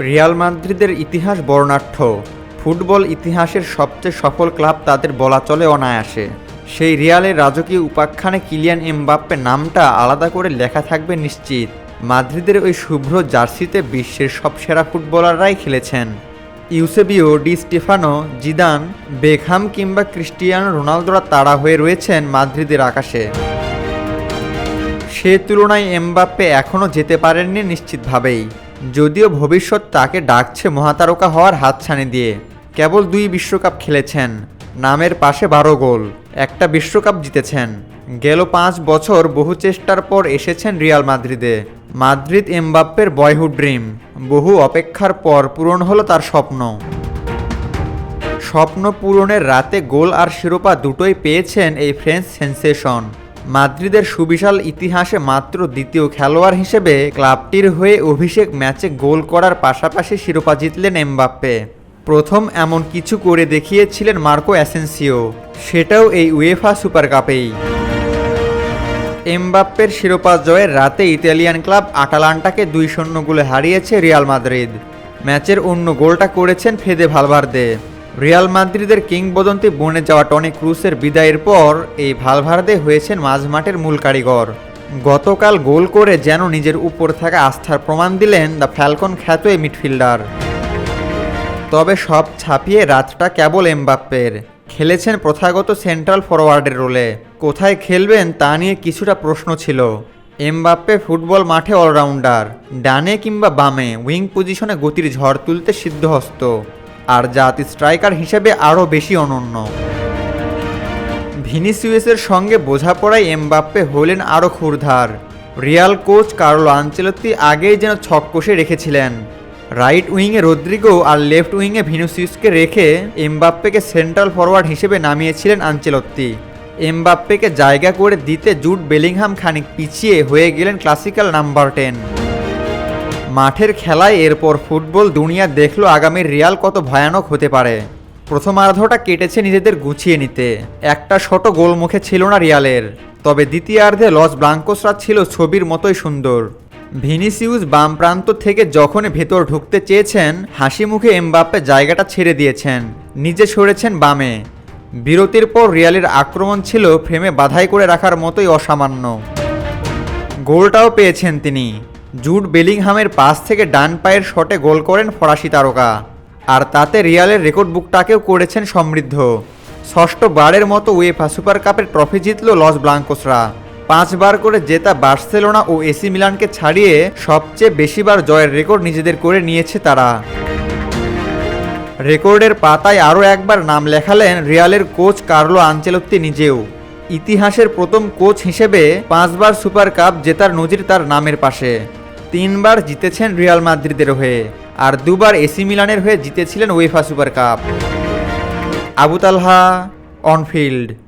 Real মাদ্রিদের ইতিহাস বর্ণাঢ্য। ফুটবল ইতিহাসের সবচেয়ে সফল ক্লাব তাদের বলা চলে অনায়াসে। সেই রিয়ালের রাজকীয় উপাখ্যানে কিলিয়ান এমবাপ্পে নামটা আলাদা করে লেখা থাকবে নিশ্চিত। মাদ্রিদের ওই শুভ্র জার্সিতে বিশ্বের সব সেরা ফুটবলাররাই খেলেছেন। Eusebio Di Stefano, Zidane, Beckham কিংবা ক্রিস্টিয়ানো রোনালদোরা তাড়া হয়ে রয়েছেন মাদ্রিদের আকাশে। সে তুলনায় এমবাপ্পে এখনও যেতে পারেননি নিশ্চিতভাবেই। যদিও ভবিষ্যৎ তাকে ডাকছে মহাতারকা হওয়ার হাতছানি দিয়ে। কেবল দুই বিশ্বকাপ খেলেছেন, নামের পাশে বারো গোল, একটা বিশ্বকাপ জিতেছেন। গেল পাঁচ বছর বহু চেষ্টার পর এসেছেন রিয়াল মাদ্রিদে। মাদ্রিদ এমবাপ্পের বয়হুড ড্রিম, বহু অপেক্ষার পর পূরণ হলো তার স্বপ্ন। স্বপ্ন পূরণের রাতে গোল আর শিরোপা দুটোই পেয়েছেন এই ফ্রেঞ্চ সেন্সেশন। মাদ্রিদের সুবিশাল ইতিহাসে মাত্র দ্বিতীয় খেলোয়াড় হিসেবে ক্লাবটির হয়ে অভিষেক ম্যাচে গোল করার পাশাপাশি শিরোপা জিতলেন এমবাপ্পে। প্রথম এমন কিছু করে দেখিয়েছিলেন মার্কো অ্যাসেন্সিও। সেটাও এই উয়েফা সুপার কাপেই এমবাপ্পের শিরোপা জয়ের রাতে ইতালিয়ান ক্লাব আটালান্টাকে দুই শূন্য গোলে হারিয়েছে রিয়াল মাদ্রিদ। ম্যাচের অন্য গোলটা করেছেন ফেদে ভালভার্দে। রিয়াল মাদ্রিদের কিংবদন্তি বনে যাওয়া টনি ক্রুসের বিদায়ের পর এই ভালভার্দে হয়েছেন মাঝমাঠের মূল কারিগর। গতকাল গোল করে যেন নিজের উপর থাকা আস্থার প্রমাণ দিলেন দ্য ফ্যালকন খ্যাত এই মিডফিল্ডার। তবে সব ছাপিয়ে রাতটা কেবল এমবাপ্পের। খেলেছেন প্রথাগত সেন্ট্রাল ফরওয়ার্ডের রোলে। কোথায় খেলবেন তা নিয়ে কিছুটা প্রশ্ন ছিল। এমবাপ্পে ফুটবল মাঠে অলরাউন্ডার। ডানে কিংবা বামে উইং পজিশনে গতির ঝড় তুলতে সিদ্ধহস্ত। আর জাতি স্ট্রাইকার হিসেবে আরও বেশি অনন্য। ভিনিসিউসের সঙ্গে বোঝাপড়ায় এমবাপ্পে হলেন আরও ক্ষুরধার। রিয়াল কোচ কার্লো আঞ্চেলত্তি আগেই যেন ছক কষে রেখেছিলেন। রাইট উইংয়ে রদ্রিগো আর লেফট উইংয়ে ভিনুসিউসকে রেখে এমবাপ্পেকে সেন্ট্রাল ফরওয়ার্ড হিসেবে নামিয়েছিলেন আঞ্চেলত্তি এমবাপ্পেকে জায়গা করে দিতে জুট বেলিংহাম খানিক পিছিয়ে হয়ে গেলেন ক্লাসিক্যাল নাম্বার টেন। মাঠের খেলায় এরপর ফুটবল দুনিয়া দেখল আগামীর রিয়াল কত ভয়ানক হতে পারে। প্রথমার্ধটা কেটেছে নিজেদের গুছিয়ে নিতে। একটা শট গোল মুখে ছিল না রিয়ালের। তবে দ্বিতীয়ার্ধে লস ব্লাঙ্কোসরা ছিল ছবির মতোই সুন্দর। ভিনিসিউস বাম প্রান্ত থেকে যখনই ভেতর ঢুকতে চেয়েছেন, হাসি মুখে এমবাপ্পে জায়গাটা ছেড়ে দিয়েছেন, নিজে সরেছেন বামে। বিরতির পর রিয়ালের আক্রমণ ছিল ফ্রেমে বাধাই করে রাখার মতোই অসামান্য। গোলটাও পেয়েছেন তিনি। জুট বেলিংহামের পাশ থেকে ডান পায়ের শটে গোল করেন ফরাসি তারকা। আর তাতে রিয়ালের রেকর্ড বুকটাকেও করেছেন সমৃদ্ধ। ষষ্ঠ বারের মতো উয়েফা সুপার কাপের ট্রফি জিতল লস ব্লাঙ্কোসরা। পাঁচবার করে জেতা বার্সেলোনা ও এসি মিলানকে ছাড়িয়ে সবচেয়ে বেশিবার জয়ের রেকর্ড নিজেদের করে নিয়েছে তারা। রেকর্ডের পাতায় আরও একবার নাম লেখালেন রিয়ালের কোচ কার্লো আঞ্চেলত্তি নিজেও। ইতিহাসের প্রথম কোচ হিসেবে পাঁচবার সুপার কাপ জেতার নজির তার নামের পাশে। তিনবার জিতেছেন রিয়াল মাদ্রিদের হয়ে, আর দুবার এসি মিলানের হয়ে জিতেছিলেন UEFA super cup. Abutalha on-field.